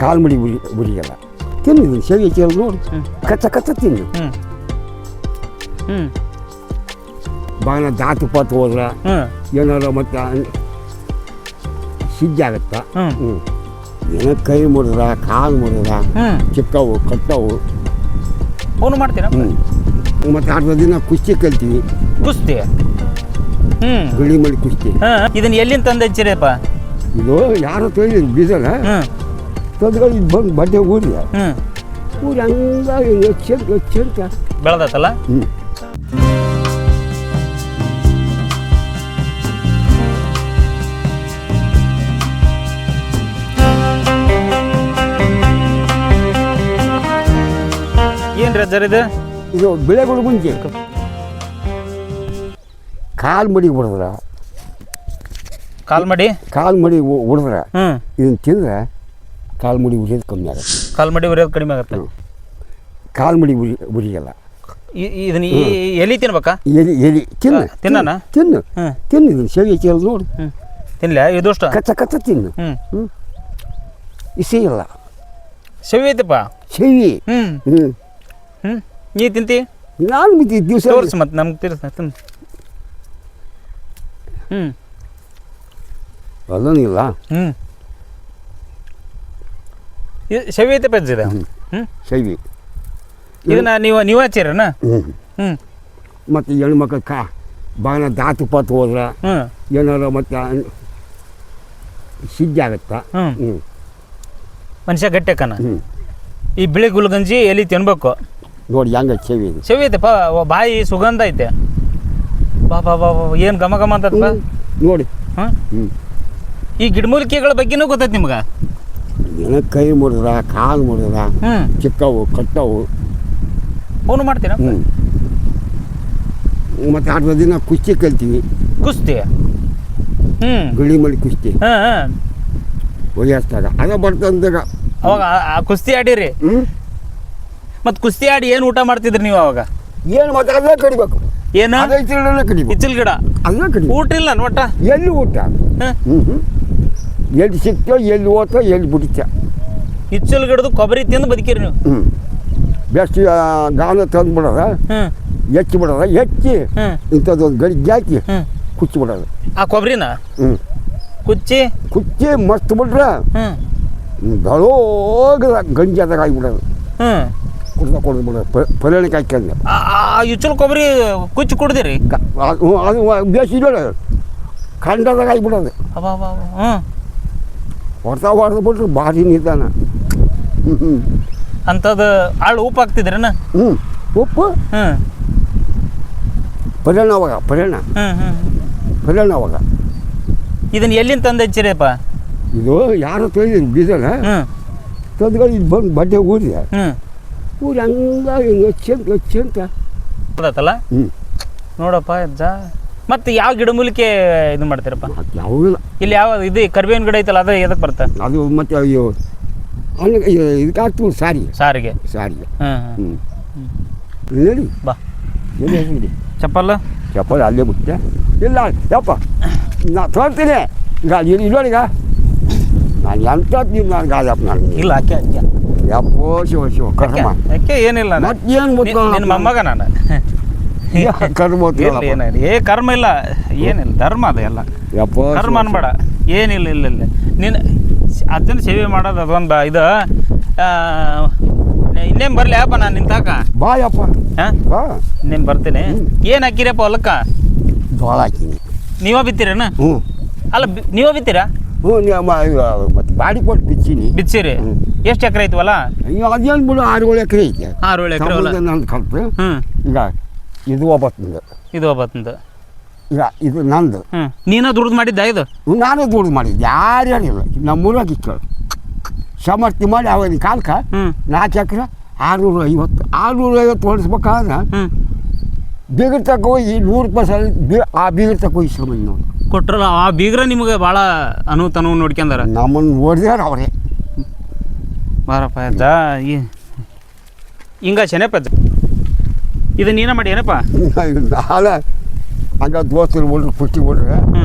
ಕಾಲು ಮಡಿ ಉರಿ ಉರಿಯಲ್ಲ. ತಿನ್ನು ಇದನ್ನು ಸೇವೆ ಕೇಳಿ ನೋಡಿ. ಕಚ್ಚ ಕಚ್ಚ ತಿನ್ನು. ಬಾಣ ದಾತು ಪಾತು ಹೋದ್ರೆ ಏನಾರ ಮತ್ತೆ ಸಿಜ್ಜಾಗತ್ತ ಹ್ಞೂ ಏನೋ ಕೈ ಮುರಿದ ಕಾಲು ಮುರಿದ ಚಿಕ್ಕವು ಕಟ್ಟವು. ಅವನು ಮಾಡ್ತೀರಾ? ಹ್ಞೂ ಮತ್ತು ಅರ್ಧ ದಿನ ಕುಸ್ತಿ ಕಲ್ತೀವಿ. ಕುಸ್ತಿ? ಹ್ಞೂ ಗಡಿ ಮಾಡಿ ಕುಸ್ತಿ. ಹಾಂ ಇದನ್ನ ಎಲ್ಲಿಂದ ತಂದು ಇದು ಯಾರೋ ತೊಯ್ದು ಬೀಜನ ತಂದ್ಗಳು ಇದು ಬಂದು ಬಡ್ಡೆ ಊರಿ. ಹ್ಞೂ ಊರಿ ಹಂಗಾಗಿ ಎಚ್ಚರಿಕೆ ಎಚ್ಚರಿಕೆ ಬೆಳೆದತ್ತಲ್ಲ ಹ್ಞೂ ಅಜ್ಜರ್ ಇದು? ಇದು ಬೆಳೆಗಳು ಮುಂಚೆ. ಕಾಲು ಮಡಿ ಹೊಡೆದ್ರ. ಕಾಲ್ ಮಾಡಿ? ಕಾಲು ಮಡಿ ಹೊಡೆದ್ರ. ಹ್ಞೂ ಇದನ್ನು ತಿಂದ್ರೆ ಕಾಲು ಮುಡಿ ಉರಿಯೋದು ಕಮ್ಮಿ ಆಗುತ್ತೆ. ಕಾಲು ಮಡಿ ಉರಿಯೋದು ಕಡಿಮೆ ಆಗುತ್ತೆ? ಹ್ಮ್. ಕಾಲು ಮುಡಿ ಉರಿ ಉರಿಯಲ್ಲ. ಇದನ್ನ ಈ ಎಲಿ ತಿನ್ಬೇಕಾ? ಎಲಿ ಎಲಿ ತಿನ್ನು. ತಿನ್ನ ತಿನ್ನೋಣ? ತಿನ್ನು ಹ್ಞೂ ತಿನ್ನು ಇದನ್ನು ಸೇವೆ ಕೇಳಿ ನೋಡಿ. ಹ್ಞೂ ತಿನ್ಲ? ಇದಷ್ಟು ಕಚ್ಚ ಕಚ್ಚ ತಿನ್ನು. ಹ್ಞೂ ಹ್ಞೂ ಇಸಿ ಇಲ್ಲ. ಸವಿ ಐತಪ್ಪ? ಸೇವಿ ಹ್ಞೂ ಹ್ಞೂ ಹ್ಞೂ ನೀ ತಿಂತಿ? ನಾನು ಮಿತಿ ದಿವಸ ತೋರಿಸಿ ಮತ್ತೆ ನಮ್ಗೆ ತಿರ್ಸ ತಿನ್ ಹ್ಞೂ ಅದನ್ನಿಲ್ಲ ಹ್ಞೂ ಇದು ಹ್ಮ್ ಅಜ್ಜಿ ಇದು? ಹ್ಞೂ ಸವಿ ಇದನ್ನ ನೀವು ನೀವು ಹಚ್ಚಿರನ ಹ್ಞೂ ಹ್ಞೂ ಮತ್ತು ಹೆಣ್ಮಕ್ಳು ಕಾ ಬಾಗಿನ ದಾತು ಪಾತು ಹೋದ್ರೆ ಹ್ಞೂ ಏನಾರ ಮತ್ತೆ ಸಿದ್ಧ ಹ್ಞೂ ಹ್ಞೂ ಮನುಷ್ಯ ಗಟ್ಟೆಕನ ಹ್ಞೂ ಈ ಬಿಳಿ ಗುಲ್ಗಂಜಿ ಎಲ್ಲಿ ತಿನ್ಬೇಕು. ನೋಡಿ ಹೆಂಗೆ ಚೆವಿ ಇದು. ಸವಿ ಐತೆಪ್ಪ ವ- ಬಾಯಿ ಸುಗಂಧ ಐತೆ. ಬಾ ಬಾ ಬಾ ಏನು ಘಮ ಘಮ ಅಂತ. ನೋಡಿ. ಹಾಂ ಈ ಗಿಡಮೂಲಿಕೆಗಳ ಬಗ್ಗೆನೂ ಗೊತ್ತೈತೆ ನಿಮ್ಗೆ? ಏನೋ ಕೈ ಮುರಿದ್ರ ಕಾಲು ಮುರಿದ್ರ ಹ್ಞೂ ಚಿಕ್ಕವು ಕಟ್ಟವು. ಅವನು ಮಾಡ್ತೀರಾ? ಹ್ಞೂ ಮತ್ತು ಅರ್ಧ ದಿನ ಕುಸ್ತಿ ಕಲ್ತೀವಿ. ಕುಸ್ತಿ ಹ್ಞೂ ಗಿಳಿ ಮಳಿ ಕುಸ್ತಿ. ಹಾಂ ಹಾಂ. ವಯಸ್ಸಾಗ ಅದ ಬರ್ತಂದಾಗ. ಅವಾಗ ಆ- ಆ ಕುಸ್ತಿ ಆಡಿರಿ? ಹ್ಞೂ ಮತ್ತು ಕುಸ್ತಿ ಆಡಿ ಏನು ಊಟ ಮಾಡ್ತಿದ್ರಿ ನೀವು ಅವಾಗ? ಏನು ಮತ್ತೆ ಅದನ್ನ ಕಡಿಬೇಕು. ಏನು? ಅದೇ ತಿರುಳನ್ನ ಕಡಿಬೇಕು. ಇಚ್ಚಲ್ ಗಿಡ ಅದನ್ನ ಕಡಿಬೇಕು. ಊಟ ಇಲ್ಲ ನೋಟ? ಎಲ್ಲಿ ಊಟ? ಹ್ಮ್ ಹ್ಞೂ ಹ್ಞೂ ಎಲ್ಲಿ ಸಿಕ್ತೋ ಎಲ್ಲಿ ಹೋತೋ ಎಲ್ಲಿ ಬಿಡುತ್ತೆ ಇಚ್ಚಲ್ ಗಿಡದ ಕೊಬ್ಬರಿ ತಿಂದು ಬದುಕಿರಿ ನೀವು. ಹ್ಞೂ ಬೆಸ್ಟ್ ಗಾನ ತಂದು ಬಿಡೋದ ಹ್ಞೂ ಹೆಚ್ಚಿ ಬಿಡೋದ ಹೆಚ್ಚಿ ಹ್ಞೂ ಇಂಥದ್ದೊಂದು ಗಡಿಗೆ ಹ್ಞೂ ಕುಚ್ಚಿ ಬಿಡೋದು ಆ ಕೊಬ್ಬರಿನ? ಹ್ಞೂ ಕುಚ್ಚಿ? ಕುಚ್ಚಿ ಮಸ್ತ್ ಬಿಟ್ರೆ ಹ್ಞೂ ದಳೋಗದ ಗಂಜಾದಾಗ ಆಗಿಬಿಡೋದು. ಹ್ಞೂ ಕುಡ್ದ ಕುಡ್ದು ಬಿಡೋದು. ಪರಿಣಕ್ಕೆ ಹಾಕ್ಯಂದು ಆ ಆ ಇಚ್ಚಲ್ ಕೊಬ್ಬರಿ ಕುಚ್ಚಿ ಕುಡ್ದಿರಿ? ಗ- ಅದು ಅದು ಬೇಸಿ ಬಿಡೋದು ಖಂಡದಾಗ ಆಗಿಬಿಡೋದು. ಹ್ಞೂ ಹೊಡ್ತಾ ಹೊಡೆದು ಬಿಟ್ರೆ ಭಾರಿ ನಿಧಾನ. ಅಂಥದ್ದು ಆಳು ಉಪ್ಪು ಹಾಕ್ತಿದ್ರೇನ? ಹ್ಞೂ ಉಪ್ಪು? ಹ್ಞೂ ಪರಿಣ ಅವಾಗ ಪರಿಣ ಹ್ಞೂ ಹ್ಞೂ ಪರಿಣ ಅವಾಗ. ಇದನ್ನು ಎಲ್ಲಿಂದ ತಂದು ಹಚ್ಚಿರಪ್ಪ ಇದು ಯಾರು ತೊಯ್ದು ಬೀಜನ? ತಂದ್ಗಳು ಇದು ಬಂದು ಬಡ್ಡೆ ಊರಿ. ಹ್ಞೂ ಊರಿ ಹಂಗಾಗಿ ಹೆಚ್ಚಂತ ಹೆಚ್ಚಂತ ಗೊತ್ತಾತಲ್ಲ ಹ್ಞೂ ನೋಡಪ್ಪ ಅಜ್ಜ ಮತ್ತು ಯಾವ ಗಿಡಮೂಲಿಕೆ ಇದು ಮಾಡ್ತೀರಪ್ಪ? ಯಾವುದಿಲ್ಲ. ಇಲ್ಲಿ ಯಾವ ಇದು ಕರಿಬೇವಿನ ಗಿಡ ಐತಲ್ಲ ಅದು ಎದಕ್ಕೆ ಬರುತ್ತೆ? ಅದು ಮತ್ತೆ ಅಯ್ಯೋ ಅನ್ನ ಇದಕ್ಕೆ ಹಾಕ್ತೀವಿ ಸಾರಿ ಸಾರಿಗೆ. ಸಾರಿಗೆ. ಹಾಂ ಹಾಂ. ಹ್ಞೂ ನೋಡಿ ಬಾ. ಎಲ್ಲಿ ಹೇಳಿ ಚಪ್ಪಲ್ಲ ಚಪ್ಪಲ್ ಅಲ್ಲೇ ಬಿಟ್ಟೆ. ಇಲ್ಲ ಯಪ್ಪ ನಾ ತೋರ್ತೀನಿ. ಈಗ ಇಲ್ಲಿ ಇಲ್ಲೋರೀಗ ನಾನು ಎಂತ ನೀವು ನಾನು ಗಾಜಪ್ಪ ನಾನು. ಇಲ್ಲ ಅಕ್ಕೆ ಅಕ್ಕೆ. ಯಪ್ಪೋ ಶಿವ ಶಿವ ಕರ್ಮ. ಅಕ್ಕೆ ಏನಿಲ್ಲ. ಮತ್ತೇನು ನಿನ್ನ ಮೊಮ್ಮಗ ನಾನು. ಕರ್ಮ ಇಲ್ಲ ಏನಿಲ್ಲ ಏ ಕರ್ಮ ಇಲ್ಲ. ಏನಿಲ್ಲ ಧರ್ಮ ಅದು ಎಲ್ಲ ಯಪ್ಪ ಕರ್ಮ ಅನ್ಬೇಡ. ಏನಿಲ್ಲ ಇಲ್ಲ ಇಲ್ಲ. ನೀನು ಅದನ್ನ ಸೇವೆ ಮಾಡೋದು ಅದೊಂದು ಇದು. ಇನ್ನೇನ್ ಇನ್ನೇನು ಬರಲಿ ಅಪ್ಪ ನಾನು ನಿಂತಾಕ ಬಾ ಯಪ್ಪ. ಹಾಂ? ಬಾ. ಇನ್ನೇನು ಬರ್ತೀನಿ? ಏನು ಹಾಕಿರಪ್ಪ ಹೊಲಕ್ಕ? ಜೋಳ ಹಾಕಿನಿ. ನೀವ ಬಿತ್ತೀರೇನ? ಹ್ಞೂ. ಅಲ್ಲ ಬಿ- ನೀವ ಬಿತ್ತೀರಾ? ಹ್ಞೂ ಮತ್ತು ಬಾಡಿ ಕೊಟ್ಟು ಬಿಚ್ಚಿನಿ ಬಿತ್ಸಿರಿ ಹ್ಮ್. ಎಷ್ಟು ಎಕರೆ ಐತಿ ಹೊಲ? ಅದೇನು ಬಿಡು ಆರು ಏಳು ಎಕರೆ ಐತೆ. ಆರು ಏಳು ಎಕರೆ ಹೊಲ. ನಂದು ಕಲ್ತು. ಹ್ಞೂ ಈಗ ಇದು ಒಬ್ಬತ್ತಿಂದ. ಇದು ಒಬ್ಬತ್ತಿಂದ. ಇಲ್ಲ ಇದು ನಂದು. ಹ್ಞೂ ನೀನ ದುಡ್ದು ಮಾಡಿದ್ದ ಇದು? ನಾನು ದುಡ್ಡು ಮಾಡಿದ್ದೆ ಯಾರು ಹೇಳಿಲ್ಲ. ನಮ್ಮೂರಾಗ ಇತ್ತು ಸಮರ್ಥಿ ಮಾಡಿ ಅವನ ಕಾಲ್ಕ ಹ್ಞೂ ನಾಲ್ಕು ಎಕರೆ ಆರುನೂರ ಐವತ್ತು ಆರುನೂರ ಐವತ್ತು ಹೊಡಿಸ್ಬೇಕಾದ್ರೆ ಬೀಗರ್ ತಕ ಹೋಗಿ ನೂರು ರೂಪಾಯಿ ಸಲ ಬಿ ಆ ಬೀಗರ್ ತಕ್ಕ ಹೋಗಿ ಸಮ ನೋಡಿ. ಕೊಟ್ರಲ್ಲ ಆ ಬೀಗ್ರ ನಿಮಗೆ ಭಾಳ ಅನು ತನು ನೋಡ್ಕೊಂಡಾರ? ನಮ್ಮನ್ನು ನೋಡಿದಾರ ಅವರೇ. ಬಾರಪ್ಪ ಆಯ್ತಾ? ಈ ಹಿಂಗ ಚೆನ್ನಪ್ಪ ಇದು ನೀನ ಮಾಡಿ ಏನಪ್ಪ ನಾಳೆ ಹಂಗ ದೋಸ್ತರು ಬಿಡ್ರಿ ಪುಷ್ಟಿ ಬಿಡ್ರಿ ಹ್ಞೂ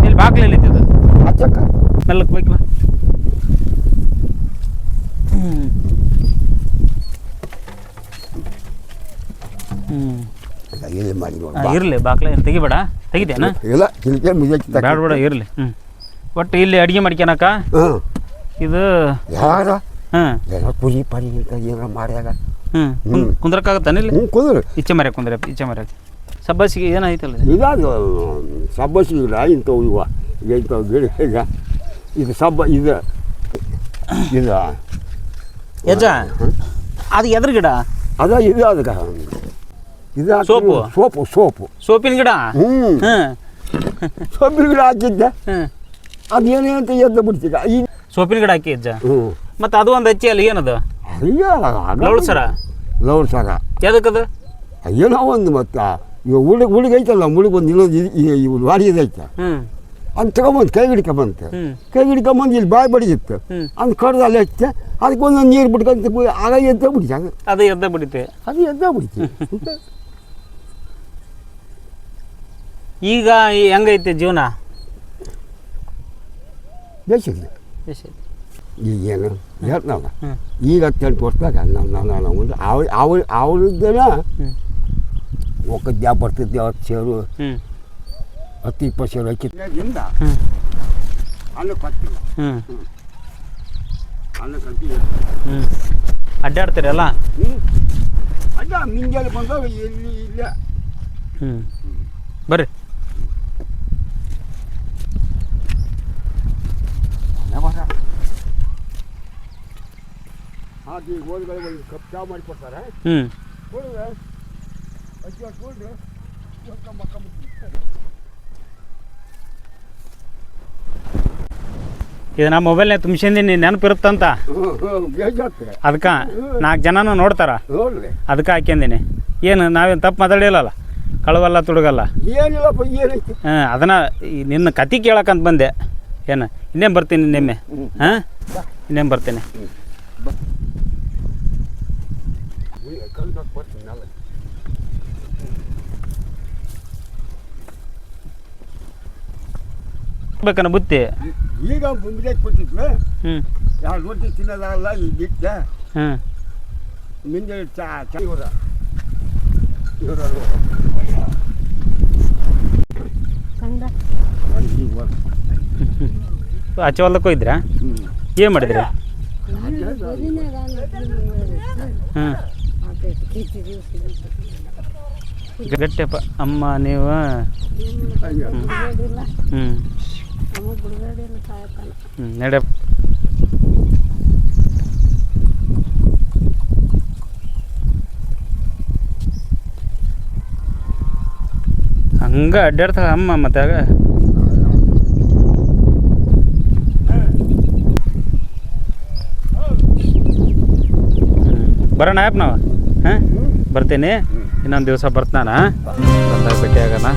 ಇಲ್ಲಿ ಬಾಗ್ಲಲ್ಲಿ ಇದ್ದಿದ್ದು ಹಚ್ಚಕ್ಕ ಮೆಲ್ಲಕ್ಕೆ ಬೇಕು ಹ್ಞೂ ಇಲ್ಲಿ ಮಾಡಿ ನೋಡಿ ಇರಲಿ ಬಾಕ್ಲ ಏನು ತೆಗಿಬೇಡ ತೆಗಿತೇನ ಇಲ್ಲ ಕಿಲ್ಕೆ ಮುಜಕ್ಕೆ ಬೇಡ ಬೇಡ ಇರಲಿ ಹ್ಞೂ ಒಟ್ಟು ಇಲ್ಲಿ ಅಡುಗೆ ಮಾಡ್ಕೊಳಕ ಹಾಂ ಇದು ಯಾರ ಹಾಂ ಏನೋ ಕುರಿ ಪರಿ ಅಂತ ಏನೋ ಮಾಡ್ಯಾಗ ಹ್ಞೂ ಹ್ಮ್. ಕುಂದ್ರಕ್ಕಾಗತ್ತಾನ ಇಲ್ಲಿ? ಹ್ಞೂ ಕುದುರೆ. ಇಚ್ಚೆ ಕುಂದ್ರೆ ಸಬ್ಬಸಿಗೆ ಏನಾಯ್ತಲ್ಲ ಇದು? ಇದಾದ ಸಬ್ಬಸಿಗಿಲ್ಲ ಇಂಥವು ಇವ. ಈಗ ಇಂಥವು ಗಿಡ ಈಗ ಇದು ಸಬ್ಬ ಇದು ಇದು ಯಜ್ಜ ಅದು ಎದ್ರ ಗಿಡ? ಅದ ಇದು ಅದಕ್ಕೆ. ಇದು ಹಾಕಿ- ಸೋಪು? Soap soap. ಸೋಪಿನ ಗಿಡ? ಹ್ಞೂ ಸೋಪಿನ ಗಿಡ ಹಾಕಿದ್ದೆ. ಹ್ಞೂ ಅದೇನೇ ಅಂತ ಎದ್ದು ಬಿಡ್ತೀಗ? ಈ ಸೋಪಿನ ಗಿಡ ಹಾಕಿ ಯಜ್ಜ? ಹ್ಞೂ ಮತ್ತು ಅದು ಒಂದು ಹಚ್ಚಿ ಅಲ್ಲಿ ಏನದು? ಅಯ್ಯ ಲವಳು ಸರ? ಲೌಡ್ ಸರ. ಯಾವ್ದಕ್ಕದ? ಏನೋ ಒಂದು ಮತ್ತೆ ಇವ ಹುಡುಗ ಹುಡುಗ ಐತಲ್ಲ ಹುಡುಗ ಒಂದು ಇನ್ನೊಂದು ವಾಡಿಯದು ಐತೆ ಅಂತ ಅದು ತಗೊಂಬಂದು ಕೈ ಹಿಡ್ಕೊಂಬಂತು. ಕೈ ಹಿಡ್ಕೊಂಬಂದು ಇಲ್ಲಿ ಬಾಯಿ ಬಡಿದಿತ್ತು ಅದು ಕಡ್ದು ಅಲ್ಲಿ ಹಚ್ಚೆ ಅದಕ್ಕೆ ಒಂದೊಂದು ನೀರು ಬಿಟ್ಕೊಂತ ಹೋಗಿ ಆಗ ಎದ್ದ ಬಿಡ್ತಿ ಅದು. ಎದ್ದ ಬಿಡಿತೆ. ಅದು ಎದ್ದ ಬಿಡಿತು. ಈಗ ಹೆಂಗೈತೆ ಜೀವನ? ಬೇಸಿಗೆ ಎಷ್ಟ್ ಐತಿ? ಈಗ ಏನು ಹೇಳ್ತಾವ ಹ್ಮ್. ಈಗ ಹತ್ತೆಂಟು ವರ್ಷದಾಗ ನಾನು ನಾನು ನಾನು ಒಂದು ಅವ್ರ ಅವ್ರ ಅವ್ರದ್ದೇನ ಹ್ಮ್. ಒಕ್ಕದ್ಯಾ ಬರ್ತಿದ್ದೆ ಹತ್ತು ಸೇರು ಹ್ಞೂ ಹತ್ತು ಇಪ್ಪತ್ತು ಸೇರು ಹಾಕಿದ್ದಿಂದ ಹ್ಞೂ ಅನ್ನ ಕತ್ತಿಲ್ಲ ಹ್ಞೂ ಅನ್ನ ಕತ್ತಿಲ್ಲ ಹ್ಞೂ ಅಡ್ಡಾಡ್ತೀರಲ್ಲ ಹ್ಞೂ ಅಡ್ಡ ಮುಂಜಾನೆ ಬಂದಾಗ ಎಲ್ಲಿ ಇಲ್ಲ ಹ್ಞೂ ಬರ್ರಿ ಯಾವಾಗ ಹಾಕಿ ಗೋಧುಗಳು ಒಂದು ಕಪ್ ಚಾ ಹ್ಞೂ ಅಕ್ಕಿ ಇದು ಮೊಬೈಲ್ ನೆನಪಿರುತ್ತಂತ ಅದಕ್ಕ ನಾಲ್ಕು ಜನನೂ ನೋಡ್ತಾರ? ಅದಕ್ಕ ಹಾಕ್ಯಂದೀನಿ. ಏನು ನಾವೇನು ತಪ್ಪು ಮಾತಾಡಿಲ್ಲಲ್ಲ? ಕಳವಲ್ಲ ತುಡುಗಲ್ಲ? ಹಾಂ ಅದನ್ನ ನಿನ್ನ ಕತೆ ಕೇಳಕ್ಕಂತ ಬಂದೆ. ಏನು ಇನ್ನೇನು ಬರ್ತೀನಿ ನಿನ್ನೆ? ಹಾಂ? ಇನ್ನೇನು ಬರ್ತೀನಿ? ಕಲ್ದಾಗ ಬರ್ತೀನಿ ನಾಳೆ ಬೇಕನ್ನ ಬುತ್ತಿ? ಈಗ ಮುಂದೆ ಕೊಟ್ಟಿದ್ವಿ ಹ್ಞೂ ಎರಡು ರೊಟ್ಟಿ ತಿನ್ನೋದಾಗಲ್ಲ ಈಗ ಬಿಟ್ಟೆ ಹ್ಞೂ ಮುಂದೆ ಚಾ ಚಾ ಇವರ. ಇವರ ಆಚೆ ಹೊಲಕ್ಕೆ ಹೋಗಿದ್ರಾ? ಏನು ಮಾಡಿದ್ರಿ? ಹ್ಞೂ ಗಟ್ಟಿಯಪ್ಪ ಅಮ್ಮ ನೀವು ಹ್ಞೂ ಹ್ಞೂ ನಡೆ. ಹಂಗೆ ಅಡ್ಡಾಡ್ತಾಳ ಅಮ್ಮ ಮತ್ತೆ ಆಗ. ಬರೋಣ ಆ್ಯಪ್ ನಾವು? ಹಾಂ? ಬರ್ತೀನಿ. ಇನ್ನೊಂದು ದಿವಸ ಬರ್ತಾನ ಭೇಟಿ ಆಗೋಣ.